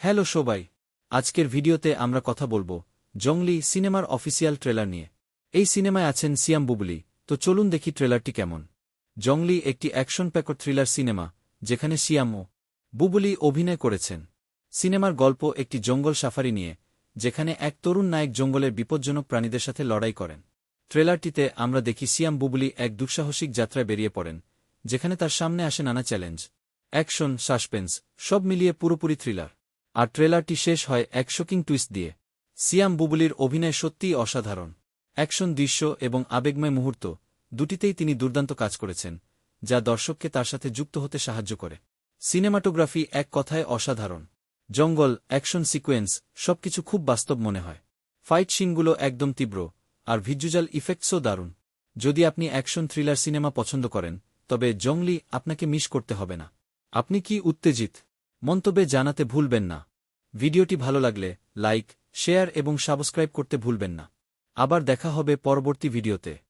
Hello সবাই, আজকের ভিডিওতে আমরা কথা বলব জংলি সিনেমার অফিসিয়াল ট্রেলার নিয়ে। এই সিনেমায় আছেন সিয়াম বুবলি, তো চলুন দেখি ট্রেলারটি কেমন। জংলি একটি অ্যাকশন প্যাকর থ্রিলার সিনেমা, যেখানে সিয়াম ও বুবলি অভিনয় করেছেন। সিনেমার গল্প একটি জঙ্গল সাফারি নিয়ে, যেখানে এক তরুণ নায়ক জঙ্গলের বিপজ্জনক প্রাণীদের সাথে লড়াই করেন। ট্রেলারটিতে আমরা দেখি সিয়াম বুবলি এক দুঃসাহসিক যাত্রায় বেরিয়ে পড়েন, যেখানে তার সামনে আসে নানা চ্যালেঞ্জ, অ্যাকশন, সাসপেন্স, সব মিলিয়ে পুরোপুরি থ্রিলার। আর ট্রেলারটি শেষ হয় এক শোকিং টুইস্ট দিয়ে। সিয়াম বুবলির অভিনয় সত্যিই অসাধারণ। অ্যাকশন দৃশ্য এবং আবেগময় মুহূর্ত দুটিতেই তিনি দুর্দান্ত কাজ করেছেন, যা দর্শককে তার সাথে যুক্ত হতে সাহায্য করে। সিনেমাটোগ্রাফি এক কথায় অসাধারণ। জঙ্গল, অ্যাকশন সিকোয়েন্স সবকিছু খুব বাস্তব মনে হয়। ফাইট সিনগুলো একদম তীব্র, আর ভিজুয়াল ইফেক্টসও দারুণ। যদি আপনি অ্যাকশন থ্রিলার সিনেমা পছন্দ করেন, তবে জংলি আপনাকে মিস করতে হবে না। আপনি কি উত্তেজিত? মন্তব্যে জানাতে ভুলবেন না। ভিডিওটি ভালো লাগলে লাইক, শেয়ার এবং সাবস্ক্রাইব করতে ভুলবেন না। আবার দেখা হবে পরবর্তী ভিডিওতে।